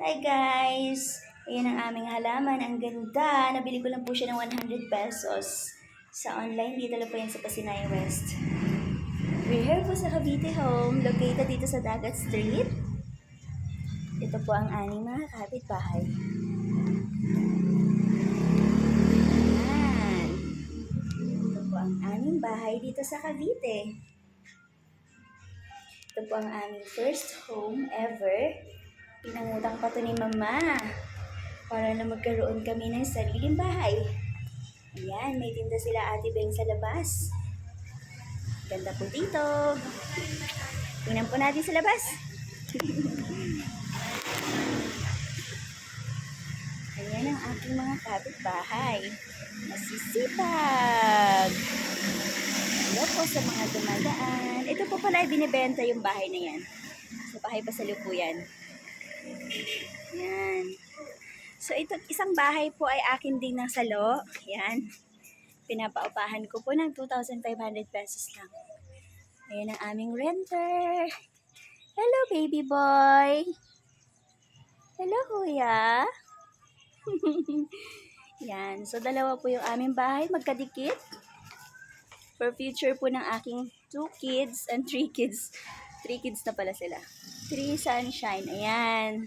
Hi guys! Ayan ang aming halaman. Ang ganda. Nabili ko lang po siya ng 100 pesos. Sa online, dito lang po yan sa Pasinay West. We're here po sa Cavite Home, located dito sa Dagat Street. Ito po ang aming mga kapitbahay. Ayan. Ito po ang aming bahay dito sa Cavite. Ito po ang aming first home ever. Pinangutang pa to ni Mama para na magkaroon kami ng sariling bahay. Ayan, may tinda sila Ate Beng sa labas. Ganda po dito. Tingnan po natin sa labas. Ayan ang aking mga kapitbahay. Masisipag. Hello po sa mga dumadaan. Ito po pala ay binibenta yung bahay na yan. Sa bahay pa sa lupuyan. Yan. So, ito, isang bahay po ay akin din ng salo. Yan. Pinapaupahan ko po ng 2,500 pesos lang. Ayan ang aming renter. Hello, baby boy. Hello, kuya. Yan. So, dalawa po yung aming bahay. Magkadikit. For future po ng aking two kids and three kids. Three kids na pala sila. Three sunshine. Ayan.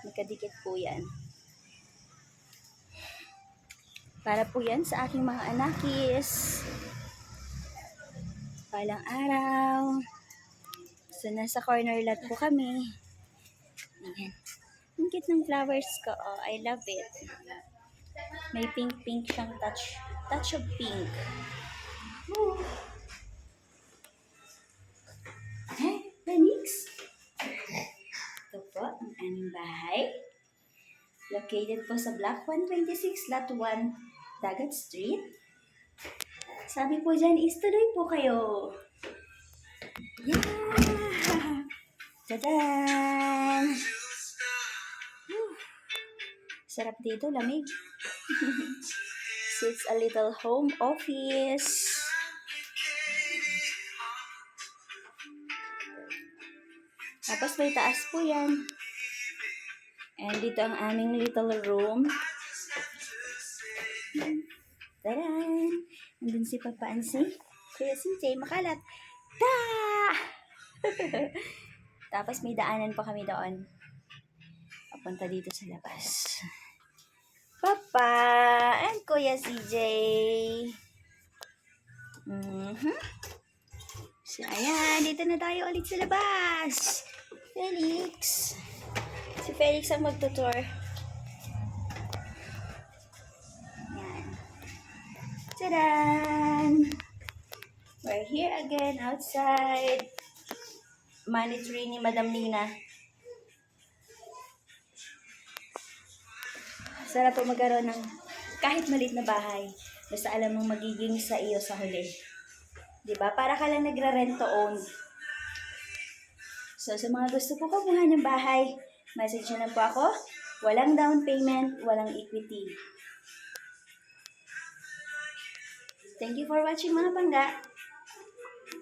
Magkadikit po yan. Para po yan sa aking mga anakis. Palang araw. So, nasa corner lot po kami. Ayan. Ang cute ng flowers ko. Oh, I love it. May pink-pink siyang touch. Touch of pink. Bahay. Located po sa Block 126, Lot 1, Dagat Street. Sabi po dyan is tuloy po kayo. Yeah! Whew. Sarap dito, lamig. it's a little home office. Tapos may taas po yan. And dito ang aming little room. Taran! Nandun si Papa Ansi. Kuya CJ, makalat. Ta! Tapos may daanan pa kami doon. Papunta dito sa labas. Papa! And Kuya CJ. Mhm. So, ayan. Dito na tayo ulit sa labas. Felix. Felix ang magtutour. Yan. Tadaan! We're here again outside. Monitoring ni Madam Nina. Sarap po magkaroon ng kahit malit na bahay. Basta alam mong magiging sa iyo sa huli. ba? Para ka lang nagra-rent to own. So, sa mga gusto po kumuha ng bahay, message lang po ako. Walang down payment, walang equity. Thank you for watching mga pangga.